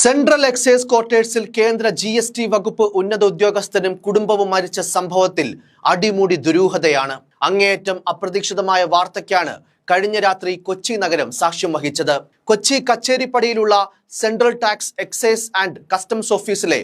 Central excise ക്വാർട്ടേഴ്സിൽ കേന്ദ്ര G S T വകുപ്പ് ഉന്നത ഉദ്യോഗസ്ഥനും കുടുംബവും മരിച്ച സംഭവത്തിൽ അടിമൂടി ദുരൂഹതയാണ്. അങ്ങേയറ്റം അപ്രതീക്ഷിതമായ വാർത്തയ്ക്കാണ് കഴിഞ്ഞ രാത്രി കൊച്ചി നഗരം സാക്ഷ്യം വഹിച്ചത്. Kochi കച്ചേരിപ്പടിയിലുള്ള central tax excise and customs ഓഫീസിലെ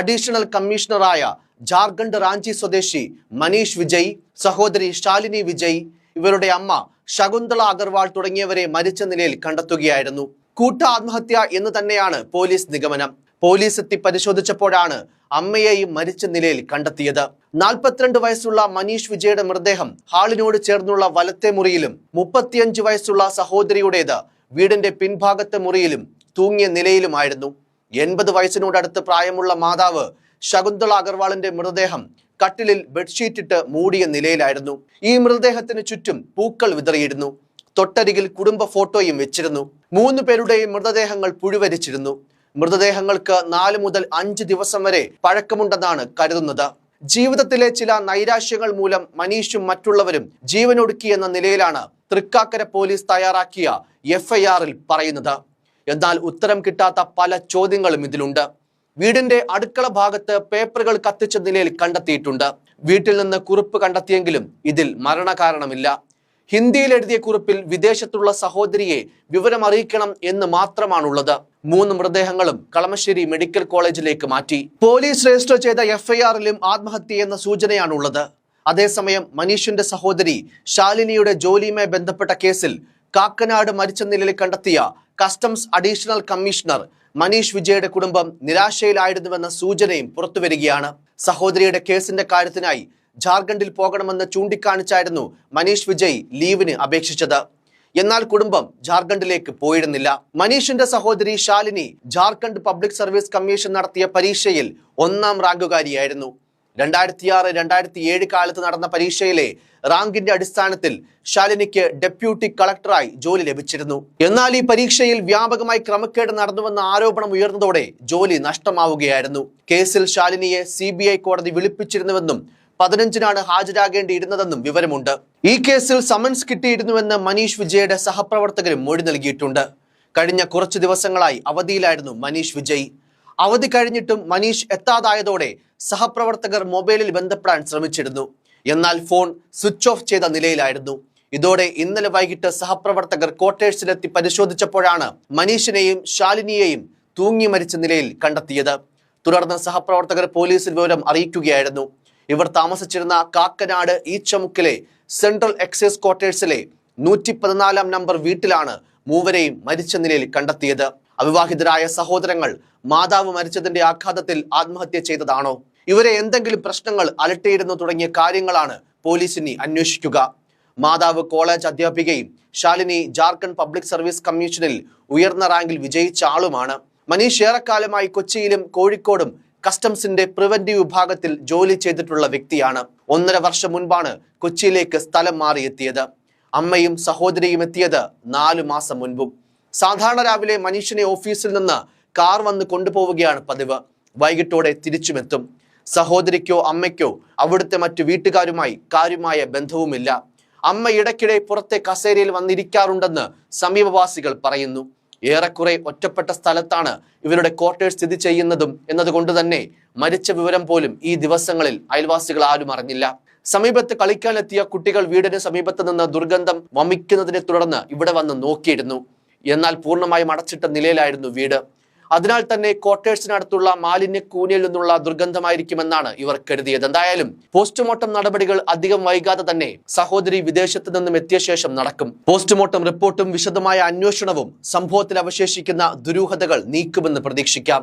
അഡീഷണൽ കമ്മീഷണറായ ജാർഖണ്ഡ് റാഞ്ചി സ്വദേശി മനീഷ് വിജയ് സഹോദരി ശാലിനി വിജയ് ഇവരുടെ അമ്മ ശകുന്തള അഗർവാൾ തുടങ്ങിയവരെ മരിച്ച നിലയിൽ കണ്ടെത്തുകയായിരുന്നു. കൂട്ട ആത്മഹത്യ എന്ന് തന്നെയാണ് പോലീസ് നിഗമനം. പോലീസ് എത്തി പരിശോധിച്ചപ്പോഴാണ് അമ്മയെയും മരിച്ച നിലയിൽ കണ്ടെത്തിയത്. നാൽപ്പത്തിരണ്ട് വയസ്സുള്ള മനീഷ് വിജയുടെ മൃതദേഹം ഹാളിനോട് ചേർന്നുള്ള വലത്തെ മുറിയിലും മുപ്പത്തിയഞ്ച് വയസ്സുള്ള സഹോദരിയുടേത് വീടിന്റെ പിൻഭാഗത്തെ മുറിയിലും തൂങ്ങിയ നിലയിലുമായിരുന്നു. എൺപത് വയസ്സിനോടടുത്ത് പ്രായമുള്ള മാതാവ് ശകുന്തള അഗർവാളിന്റെ മൃതദേഹം കട്ടിലിൽ ബെഡ്ഷീറ്റിട്ട് മൂടിയ നിലയിലായിരുന്നു. ഈ മൃതദേഹത്തിന് ചുറ്റും പൂക്കൾ വിതറിയിരുന്നു. തൊട്ടരികിൽ കുടുംബ ഫോട്ടോയും വെച്ചിരുന്നു. മൂന്ന് പേരുടെയും മൃതദേഹങ്ങൾ പുഴുവരിച്ചിരുന്നു. മൃതദേഹങ്ങൾക്ക് നാല് മുതൽ അഞ്ച് ദിവസം വരെ പഴക്കമുണ്ടെന്നാണ് കരുതുന്നത്. ജീവിതത്തിലെ ചില നൈരാശ്യങ്ങൾ മൂലം മനീഷും മറ്റുള്ളവരും ജീവനൊടുക്കി എന്ന നിലയിലാണ് തൃക്കാക്കര പോലീസ് തയ്യാറാക്കിയ എഫ്ഐആറിൽ പറയുന്നത്. എന്നാൽ ഉത്തരം കിട്ടാത്ത പല ചോദ്യങ്ങളും ഇതിലുണ്ട്. വീടിന്റെ അടുക്കള ഭാഗത്ത് പേപ്പറുകൾ കത്തിച്ച നിലയിൽ കണ്ടെത്തിയിട്ടുണ്ട്. വീട്ടിൽ നിന്ന് കുറിപ്പ് കണ്ടെത്തിയെങ്കിലും ഇതിൽ മരണകാരണമില്ല. ഹിന്ദിയിൽ എഴുതിയ കുറിപ്പിൽ വിദേശത്തുള്ള സഹോദരിയെ വിവരം അറിയിക്കണം എന്ന് മാത്രമാണുള്ളത്. മൂന്ന് മൃതദേഹങ്ങളും കളമശ്ശേരി മെഡിക്കൽ കോളേജിലേക്ക് മാറ്റി. പോലീസ് രജിസ്റ്റർ ചെയ്ത എഫ്ഐആറിലും ആത്മഹത്യ എന്ന സൂചനയാണുള്ളത്. അതേസമയം മനീഷിന്റെ സഹോദരി ശാലിനിയുടെ ജോലിയുമായി ബന്ധപ്പെട്ട കേസിൽ കാക്കനാട് മരിച്ച നിലയിൽ കണ്ടെത്തിയ കസ്റ്റംസ് അഡീഷണൽ കമ്മീഷണർ മനീഷ് വിജയുടെ കുടുംബം നിരാശയിലായിരുന്നുവെന്ന സൂചനയും പുറത്തുവരികയാണ്. സഹോദരിയുടെ കേസിന്റെ കാര്യത്തിനായി ജാർഖണ്ഡിൽ പോകണമെന്ന് ചൂണ്ടിക്കാണിച്ചായിരുന്നു മനീഷ് വിജയ് ലീവിന് അപേക്ഷിച്ചത്. എന്നാൽ കുടുംബം ജാർഖണ്ഡിലേക്ക് പോയിരുന്നില്ല. മനീഷിന്റെ സഹോദരി Shalini Jharkhand public service commission നടത്തിയ പരീക്ഷയിൽ ഒന്നാം റാങ്കുകാരിയായിരുന്നു. രണ്ടായിരത്തി ആറ് രണ്ടായിരത്തി ഏഴ് കാലത്ത് നടന്ന പരീക്ഷയിലെ റാങ്കിന്റെ അടിസ്ഥാനത്തിൽ ശാലിനിക്ക് ഡെപ്യൂട്ടി കളക്ടറായി ജോലി ലഭിച്ചിരുന്നു. എന്നാൽ ഈ പരീക്ഷയിൽ വ്യാപകമായി ക്രമക്കേട് നടന്നുവെന്ന ആരോപണം ഉയർന്നതോടെ ജോലി നഷ്ടമാവുകയായിരുന്നു. കേസിൽ ശാലിനിയെ സി കോടതി വിളിപ്പിച്ചിരുന്നുവെന്നും പതിനഞ്ചിനാണ് ഹാജരാകേണ്ടിയിരുന്നതെന്നും വിവരമുണ്ട്. ഈ കേസിൽ സമൻസ് കിട്ടിയിരുന്നുവെന്ന് മനീഷ് വിജയുടെ സഹപ്രവർത്തകരും മൊഴി നൽകിയിട്ടുണ്ട്. കഴിഞ്ഞ കുറച്ചു ദിവസങ്ങളായി അവധിയിലായിരുന്നു മനീഷ് വിജയ്. അവധി കഴിഞ്ഞിട്ടും മനീഷ് എത്താതായതോടെ സഹപ്രവർത്തകർ മൊബൈലിൽ ബന്ധപ്പെടാൻ ശ്രമിച്ചിരുന്നു. എന്നാൽ ഫോൺ സ്വിച്ച് ഓഫ് ചെയ്ത നിലയിലായിരുന്നു. ഇതോടെ ഇന്നലെ വൈകിട്ട് സഹപ്രവർത്തകർ ക്വാർട്ടേഴ്സിലെത്തി പരിശോധിച്ചപ്പോഴാണ് മനീഷിനെയും ശാലിനിയെയും തൂങ്ങി മരിച്ച നിലയിൽ കണ്ടെത്തിയത്. തുടർന്ന് സഹപ്രവർത്തകർ പോലീസിൽ വിവരം അറിയിക്കുകയായിരുന്നു. ഇവർ താമസിച്ചിരുന്ന കാക്കനാട് ഈച്ചമുക്കിലെ സെൻട്രൽ എക്സൈസ് ക്വാർട്ടേഴ്സിലെ നൂറ്റി പതിനാലാം നമ്പർ വീട്ടിലാണ് മൂവരെയും മരിച്ച നിലയിൽ കണ്ടെത്തിയത്. അവിവാഹിതരായ സഹോദരങ്ങൾ മാതാവ് മരിച്ചതിന്റെ ആഘാതത്തിൽ ആത്മഹത്യ ചെയ്തതാണോ? ഇവരെ എന്തെങ്കിലും പ്രശ്നങ്ങൾ അലട്ടിയിരുന്നു തുടങ്ങിയ കാര്യങ്ങളാണ് പോലീസിനി അന്വേഷിക്കുക. മാതാവ് കോളേജ് അധ്യാപികയും ശാലിനി ജാർഖണ്ഡ് പബ്ലിക് സർവീസ് കമ്മീഷനിൽ ഉയർന്ന റാങ്കിൽ വിജയിച്ച ആളുമാണ്. മനീഷ് ഏറെക്കാലമായി കൊച്ചിയിലും കോഴിക്കോടും കസ്റ്റംസിന്റെ പ്രിവന്റീവ് വിഭാഗത്തിൽ ജോലി ചെയ്തിട്ടുള്ള വ്യക്തിയാണ് ഒന്നര വർഷം മുൻപാണ് കൊച്ചിയിലേക്ക് സ്ഥലം മാറിയെത്തിയത്. അമ്മയും സഹോദരിയും എത്തിയത് നാലു മാസം മുൻപും. സാധാരണ രാവിലെ മനീഷിനെ ഓഫീസിൽ നിന്ന് കാർ വന്ന് കൊണ്ടുപോവുകയാണ് പതിവ്. വൈകിട്ടോടെ തിരിച്ചുമെത്തും. സഹോദരിക്കോ അമ്മയ്ക്കോ അവിടുത്തെ മറ്റു വീട്ടുകാരുമായി കാര്യമായ ബന്ധവുമില്ല. അമ്മ ഇടയ്ക്കിടെ പുറത്തെ കസേരയിൽ വന്നിരിക്കാറുണ്ടെന്ന് സമീപവാസികൾ പറയുന്നു. ഏറെക്കുറെ ഒറ്റപ്പെട്ട സ്ഥലത്താണ് ഇവരുടെ ക്വാർട്ടേഴ്സ് സ്ഥിതി ചെയ്യുന്നതും എന്നതുകൊണ്ട് തന്നെ മരിച്ച വിവരം പോലും ഈ ദിവസങ്ങളിൽ അയൽവാസികൾ ആരും അറിഞ്ഞില്ല. സമീപത്ത് കളിക്കാനെത്തിയ കുട്ടികൾ വീടിന് സമീപത്ത് നിന്ന് ദുർഗന്ധം വമിക്കുന്നതിനെ തുടർന്ന് ഇവിടെ വന്ന് നോക്കിയിരുന്നു. എന്നാൽ പൂർണമായും അടച്ചിട്ട നിലയിലായിരുന്നു വീട്. അതിനാൽ തന്നെ ക്വാർട്ടേഴ്സിനടുത്തുള്ള മാലിന്യ കൂനിയിൽ നിന്നുള്ള ദുർഗന്ധമായിരിക്കുമെന്നാണ് ഇവർ കരുതിയത്. എന്തായാലും പോസ്റ്റ്മോർട്ടം നടപടികൾ അധികം വൈകാതെ തന്നെ സഹോദരി വിദേശത്ത് നിന്നും എത്തിയ ശേഷം നടക്കും. പോസ്റ്റ്മോർട്ടം റിപ്പോർട്ടും വിശദമായ അന്വേഷണവും സംഭവത്തിൽ അവശേഷിക്കുന്ന ദുരൂഹതകൾ നീക്കുമെന്ന് പ്രതീക്ഷിക്കാം.